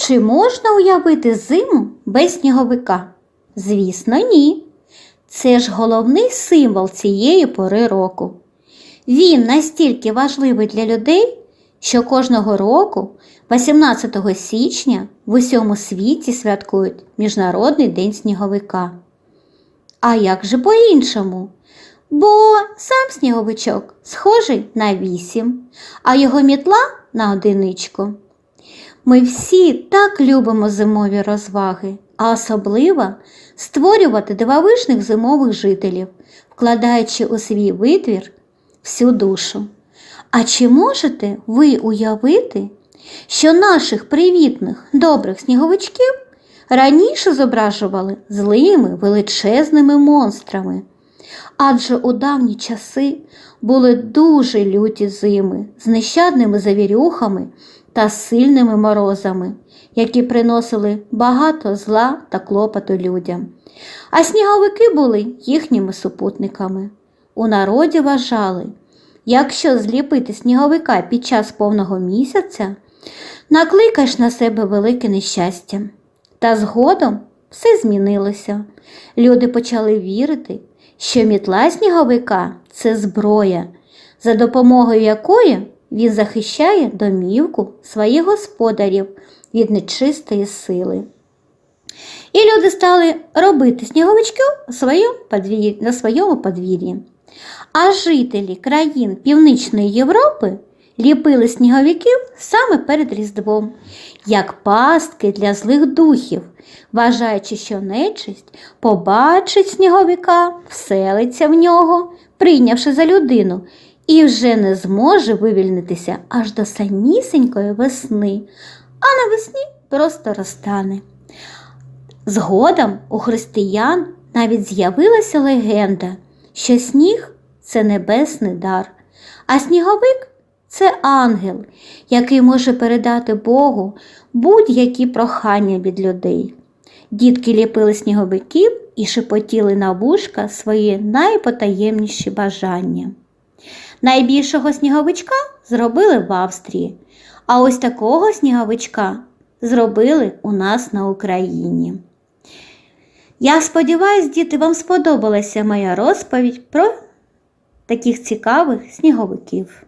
Чи можна уявити зиму без сніговика? Звісно, ні. Це ж головний символ цієї пори року. Він настільки важливий для людей, що кожного року, 18 січня, в усьому світі святкують Міжнародний день сніговика. А як же по-іншому? Бо сам сніговичок схожий на вісім, а його мітла на одиничку. Ми всі так любимо зимові розваги, а особливо створювати дивовижних зимових жителів, вкладаючи у свій витвір всю душу. А чи можете ви уявити, що наших привітних добрих сніговичків раніше зображували злими величезними монстрами? Адже у давні часи були дуже люті зими з нещадними завірюхами та сильними морозами, які приносили багато зла та клопоту людям. А сніговики були їхніми супутниками. У народі вважали, якщо зліпити сніговика під час повного місяця, накликаєш на себе велике нещастя. Та згодом все змінилося. Люди почали вірити, що мітла сніговика це зброя, за допомогою якої він захищає домівку своїх господарів від нечистої сили. І люди стали робити подвір'ї- на своєму подвір'ї. А жителі країн Північної Європи ліпили сніговиків саме перед Різдвом, як пастки для злих духів, вважаючи, що нечисть побачить сніговика, вселиться в нього, прийнявши за людину, і вже не зможе вивільнитися аж до самісінької весни, а навесні просто розтане. Згодом у християн навіть з'явилася легенда, що сніг це небесний дар, а сніговик це ангел, який може передати Богу будь-які прохання від людей. Дітки ліпили сніговиків і шепотіли на вушка свої найпотаємніші бажання. Найбільшого сніговичка зробили в Австрії, а ось такого сніговичка зробили у нас на Україні. Я сподіваюся, діти, вам сподобалася моя розповідь про таких цікавих сніговиків.